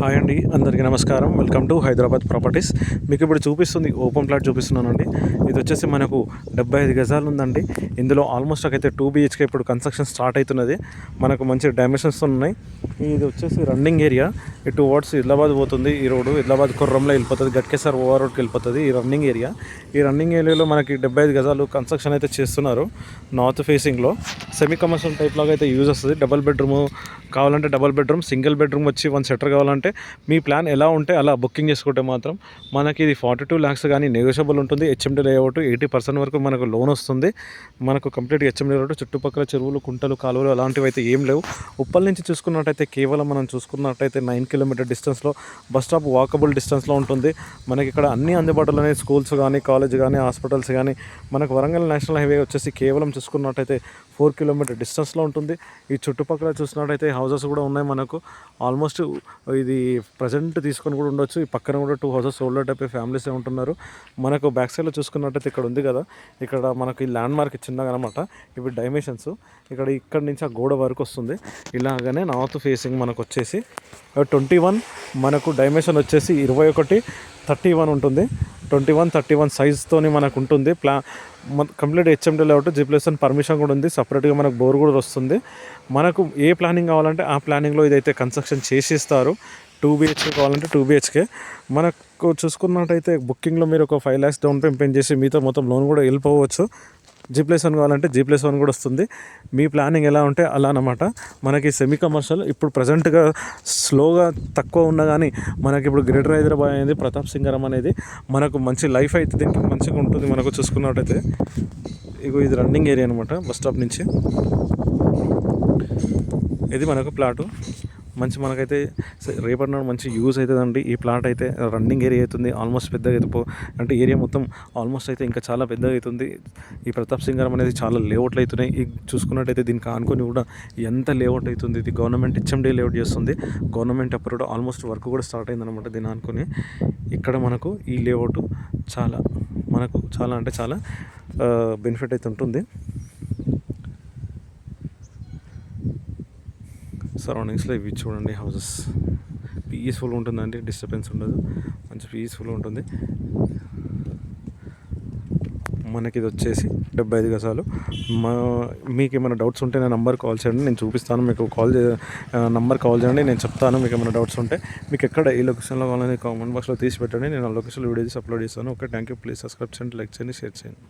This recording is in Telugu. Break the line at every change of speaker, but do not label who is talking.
హాయ్ అండి అందరికీ నమస్కారం. Welcome to Hyderabad properties. మీకు ఇప్పుడు చూపిస్తుంది ఓపెన్ ప్లాట్ చూపిస్తున్నానండి. ఇది వచ్చేసి మనకు డెబ్బై ఐదు గజాలు ఉందండి. ఇందులో ఆల్మోస్ట్ అయితే టూ బీహెచ్కే ఇప్పుడు కన్స్ట్రక్షన్ స్టార్ట్ అవుతున్నది. మనకు మంచి డైమెన్షన్స్ ఉన్నాయి. ఇది వచ్చేసి రన్నింగ్ ఏరియా. ఇటు వర్డ్స్ ఇద్లాబాద్ పోతుంది ఈ రోడ్డు ఇద్లాబాద్ కుర్రంలో వెళ్ళిపోతుంది గట్కేసార్ ఓవర్ రోడ్కి వెళ్ళిపోతుంది ఈ రన్నింగ్ ఏరియా. ఈ రన్నింగ్ ఏరియాలో మనకి డెబ్బై ఐదు గజాలు కన్స్ట్రక్షన్ అయితే చేస్తున్నారు నార్త్ ఫేసింగ్లో. సెమీ కమర్షియల్ టైప్ లాగా అయితే యూజ్ వస్తుంది. డబల్ బెడ్రూమ్ కావాలంటే డబల్ బెడ్రూమ్ సింగిల్ బెడ్రూమ్ వచ్చి వన్ సెటర్ కావాలంటే మీ ప్లాన్ ఎలా ఉంటే అలా బుకింగ్ చేసుకుంటే మాత్రం మనకి ఇది ఫార్టీ టూ ల్యాక్స్ కానీ నెగోషియబుల్ ఉంటుంది. హెచ్ఎండి లేఅవుట్ ఎయిటీ పర్సెంట్ వరకు మనకు లోన్ వస్తుంది. మనకు కంప్లీట్ హెచ్ఎండి లేఅవుట్ చుట్టుపక్కల చెరువులు కుంటలు కాలువలు అలాంటివి అయితే ఏం లేవు. ఉప్పల్ నుంచి చూసుకున్నట్టయితే కేవలం మనం చూసుకున్నట్టయితే నైన్ కిలోమీటర్ డిస్టెన్స్లో బస్ స్టాప్ వాకబుల్ డిస్టెన్స్లో ఉంటుంది. మనకి ఇక్కడ అన్ని అందుబాటులోనే స్కూల్స్ కానీ కాలేజ్ కానీ హాస్పిటల్స్ కానీ మనకు వరంగల్ నేషనల్ హైవే వచ్చేసి కేవలం చూసుకున్నట్టయితే ఫోర్ కిలోమీటర్ డిస్టెన్స్లో ఉంటుంది. ఈ చుట్టుపక్కల చూసినట్టయితే హౌసెస్ కూడా ఉన్నాయి మనకు. ఆల్మోస్ట్ ఇది ప్రజెంట్ తీసుకొని కూడా ఉండొచ్చు. ఈ పక్కన కూడా two houses sold type families ఉంటున్నారు. మనకు బ్యాక్ సైడ్లో చూసుకున్నట్టయితే ఇక్కడ ఉంది కదా. ఇక్కడ మనకి ల్యాండ్ మార్క్ చిన్నగా అనమాట ఇవి డైమెన్షన్స్ ఇక్కడ ఇక్కడ నుంచి ఆ గోడ వరకు వస్తుంది. ఇలాగనే నార్త్ ఫేసింగ్ మనకు వచ్చేసి ట్వంటీ వన్ మనకు డైమెన్షన్ వచ్చేసి ఇరవై ఒకటి థర్టీ వన్ ఉంటుంది. ట్వంటీ వన్ థర్టీ వన్ సైజ్తోని మనకు ఉంటుంది. ప్లా కంప్లీట్ హెచ్ఎండి లేఅవుట్ జిప్లేసన్ పర్మిషన్ కూడా ఉంది. సపరేట్గా మనకు బోర్ కూడా వస్తుంది. మనకు ఏ ప్లానింగ్ కావాలంటే ఆ ప్లానింగ్లో ఇదైతే కన్స్ట్రక్షన్ చేసి ఇస్తారు టూ బిహెచ్కే కావాలంటే టూ బిహెచ్కే. మనకు చూసుకున్నట్టయితే బుకింగ్లో మీరు ఒక ఫైవ్ ల్యాక్స్ డౌన్ పేమెంట్ చేసి మీతో మొత్తం లోన్ కూడా వెళ్ళిపోవచ్చు జీ ప్లస్ వన్ కావాలంటే జీ ప్లస్ వన్ కూడా వస్తుంది. మీ ప్లానింగ్ ఎలా ఉంటే అలా అనమాట మనకి సెమీ కమర్షియల్ ఇప్పుడు ప్రజెంట్గా స్లోగా తక్కువ ఉన్నా కానీ మనకి ఇప్పుడు గ్రేటర్ హైదరాబాద్ అనేది ప్రతాప్ సింగరం అనేది మనకు మంచి లైఫ్ అయితే దీనికి మంచిగా ఉంటుంది మనకు చూసుకున్నట్టయితే. ఇగో ఇది రన్నింగ్ ఏరియా అనమాట బస్ స్టాప్ నుంచి. ఇది మనకు ప్లాటు. మంచి మనకైతే రేపటి నాడు మంచి యూజ్ అవుతుందండి ఈ ప్లాట్ అయితే రన్నింగ్ ఏరియా అవుతుంది. ఆల్మోస్ట్ పెద్దగా అయితే పో అంటే ఏరియా మొత్తం ఆల్మోస్ట్ అయితే ఇంకా చాలా పెద్దగా అవుతుంది. ఈ ప్రతాప్ సింగరం అనేది చాలా లేఅవుట్లు అవుతున్నాయి. చూసుకున్నట్టయితే దీనికి ఆనుకొని కూడా ఎంత లేఅవుట్ అవుతుంది? ఇది గవర్నమెంట్ హెచ్ఎండి లేఅవుట్ చేస్తుంది. గవర్నమెంట్ అప్రూవ్డ్ ఆల్మోస్ట్ వర్క్ కూడా స్టార్ట్ అయిందనమాట దీని అనుకుని ఇక్కడ మనకు ఈ లేఅవుట్ చాలా మనకు చాలా అంటే చాలా బెనిఫిట్ అయితే ఉంటుంది. సరౌండింగ్స్లో ఇవి చూడండి హౌసెస్ పీస్ఫుల్ ఉంటుందండి డిస్టర్బెన్స్ ఉండదు. మంచి పీస్ఫుల్ ఉంటుంది. మనకి ఇది వచ్చేసి డెబ్బై ఐదు గజాలు. మా మీకు ఏమైనా డౌట్స్ ఉంటే నా నంబర్ కాల్ చేయండి నేను చూపిస్తాను. మీకు కాల్ చే నంబర్ కాల్ చేయండి నేను చెప్తాను. మీకు ఏమైనా డౌట్స్ ఉంటే మీకు ఎక్కడ ఈ లొకేషన్లో కావాలని కామెంట్ బాక్స్లో తీసి పెట్టండి. నేను ఆ లొకేషన్లో వీడియోస్ అప్లోడ్ చేస్తాను. Okay thank you please subscribe చేయండి లైక్ చేయండి షేర్ చేయండి.